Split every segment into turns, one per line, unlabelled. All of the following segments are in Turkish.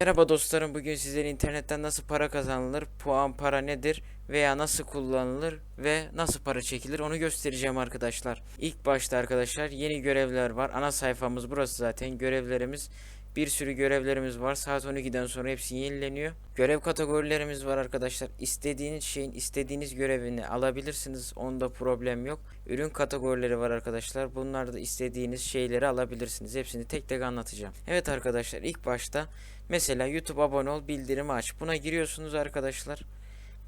Merhaba dostlarım bugün sizlere internetten nasıl para kazanılır, puan para nedir veya nasıl kullanılır ve nasıl para çekilir onu göstereceğim arkadaşlar. İlk başta arkadaşlar yeni görevler var. Ana sayfamız burası zaten. Görevlerimiz bir sürü görevlerimiz var. Saat 12'den sonra hepsi yenileniyor. Görev kategorilerimiz var arkadaşlar. İstediğiniz şeyin istediğiniz görevini alabilirsiniz. Onda problem yok. Ürün kategorileri var arkadaşlar. Bunlarda istediğiniz şeyleri alabilirsiniz. Hepsini tek tek anlatacağım. Evet arkadaşlar ilk başta mesela YouTube abone ol bildirimi aç. Buna giriyorsunuz arkadaşlar.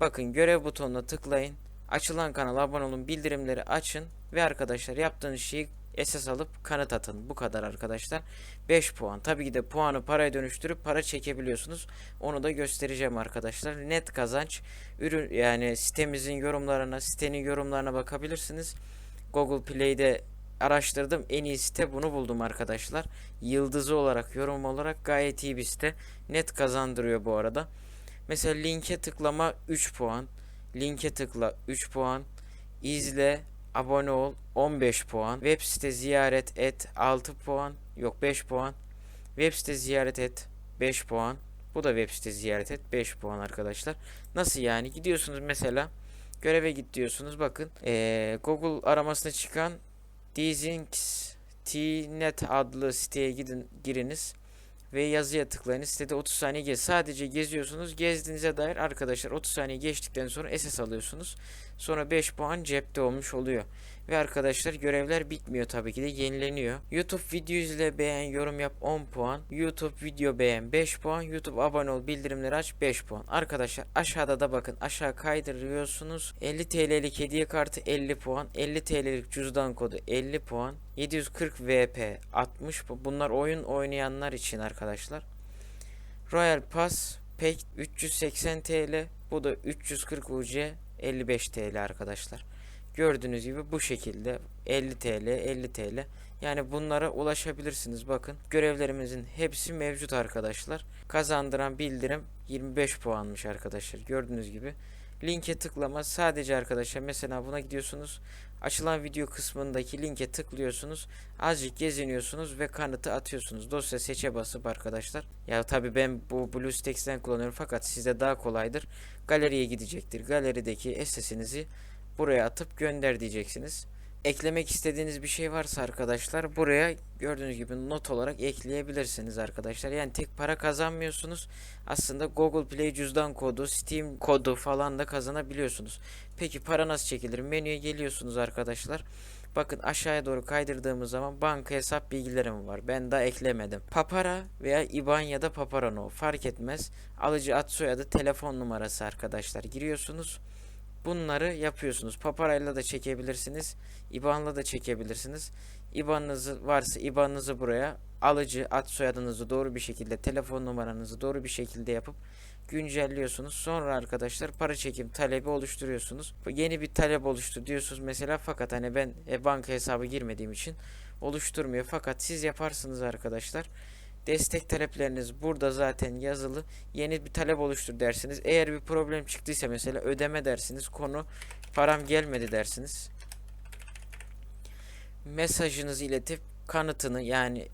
Bakın görev butonuna tıklayın. Açılan kanala abone olun, bildirimleri açın ve arkadaşlar yaptığınız şeyi esas alıp kanıt atın. Bu kadar arkadaşlar. 5 puan. Tabii ki de puanı paraya dönüştürüp para çekebiliyorsunuz. Onu da göstereceğim arkadaşlar. Net kazanç ürün yani sitemizin yorumlarına, sitenin yorumlarına bakabilirsiniz. Google Play'de araştırdım. En iyi site bunu buldum arkadaşlar. Yıldızı olarak, yorum olarak gayet iyi bir site. Net kazandırıyor bu arada. Mesela linke tıklama 3 puan. Linke tıkla 3 puan. İzle, abone ol 15 puan. Web site ziyaret et 6 puan. Yok 5 puan. Web site ziyaret et 5 puan. Bu da web site ziyaret et 5 puan arkadaşlar. Nasıl yani? Gidiyorsunuz mesela göreve git diyorsunuz. Bakın eee, Google aramasına çıkan Dzinx Tnet adlı siteye gidin giriniz ve yazıya tıklayın. Sitede 30 saniye gez. Sadece geziyorsunuz. Gezdiğinize dair arkadaşlar 30 saniye geçtikten sonra SS alıyorsunuz. Sonra 5 puan cepte olmuş oluyor. Ve arkadaşlar görevler bitmiyor tabii ki de yenileniyor. YouTube video izle beğen yorum yap 10 puan. YouTube video beğen 5 puan. YouTube abone ol bildirimleri aç 5 puan. Arkadaşlar aşağıda da bakın aşağı kaydırıyorsunuz. 50 TL'lik hediye kartı 50 puan. 50 TL'lik cüzdan kodu 50 puan. 740 VP 60 pu- bunlar oyun oynayanlar için arkadaşlar. Royal Pass Pack 380 TL bu da 340 UC 55 TL arkadaşlar. Gördüğünüz gibi bu şekilde 50 TL 50 TL yani bunlara ulaşabilirsiniz. Bakın görevlerimizin hepsi mevcut arkadaşlar. Kazandıran bildirim 25 puanmış arkadaşlar. Gördüğünüz gibi. Linke tıklama. Sadece arkadaşlar mesela buna gidiyorsunuz. Açılan video kısmındaki linke tıklıyorsunuz. Azıcık geziniyorsunuz ve kanıtı atıyorsunuz. Dosya seçe basıp arkadaşlar. Ya tabi ben bu BlueStacks'ten kullanıyorum fakat size daha kolaydır. Galeriye gidecektir. Galerideki SS'inizi buraya atıp gönder diyeceksiniz. Eklemek istediğiniz bir şey varsa arkadaşlar buraya gördüğünüz gibi not olarak ekleyebilirsiniz arkadaşlar. Yani tek para kazanmıyorsunuz. Aslında Google Play cüzdan kodu, Steam kodu falan da kazanabiliyorsunuz. Peki para nasıl çekilir? Menüye geliyorsunuz arkadaşlar. Bakın aşağıya doğru kaydırdığımız zaman banka hesap bilgilerim var. Ben daha eklemedim. Papara veya IBAN ya da Paparano fark etmez. Alıcı ad soyadı telefon numarası arkadaşlar. Giriyorsunuz. Bunları yapıyorsunuz. Paparayla da çekebilirsiniz. IBAN'la da çekebilirsiniz. IBAN'ınız varsa IBAN'ınızı buraya alıcı ad soyadınızı doğru bir şekilde telefon numaranızı doğru bir şekilde yapıp güncelliyorsunuz. Sonra arkadaşlar para çekim talebi oluşturuyorsunuz. Yeni bir talep oluştur diyorsunuz mesela fakat hani ben e, banka hesabı girmediğim için oluşturmuyor. Fakat siz yaparsınız arkadaşlar. Destek talepleriniz burada zaten yazılı. Yeni bir talep oluştur dersiniz. Eğer bir problem çıktıysa mesela ödeme dersiniz. Konu param gelmedi dersiniz. Mesajınızı iletip kanıtını yani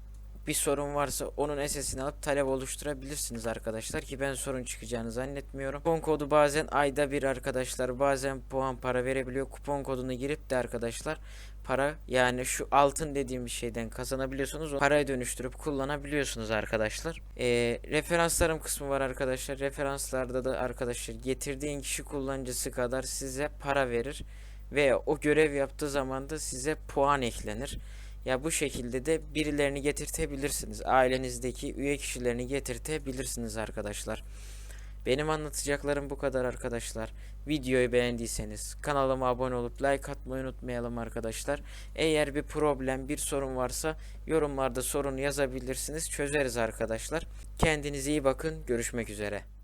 bir sorun varsa onun SS'ini alıp talep oluşturabilirsiniz arkadaşlar ki ben sorun çıkacağını zannetmiyorum. Kupon kodu bazen ayda bir arkadaşlar bazen puan para verebiliyor. Kupon kodunu girip de arkadaşlar para yani şu altın dediğim bir şeyden kazanabiliyorsunuz. O paraya dönüştürüp kullanabiliyorsunuz arkadaşlar. Ee, referanslarım kısmı var arkadaşlar. Referanslarda da arkadaşlar getirdiğin kişi kullanıcısı kadar size para verir. Ve o görev yaptığı zaman da size puan eklenir. Ya bu şekilde de birilerini getirtebilirsiniz. Ailenizdeki üye kişilerini getirtebilirsiniz arkadaşlar. Benim anlatacaklarım bu kadar arkadaşlar. Videoyu beğendiyseniz kanalıma abone olup like atmayı unutmayalım arkadaşlar. Eğer bir problem, bir sorun varsa yorumlarda sorun yazabilirsiniz. Çözeriz arkadaşlar. Kendinize iyi bakın. Görüşmek üzere.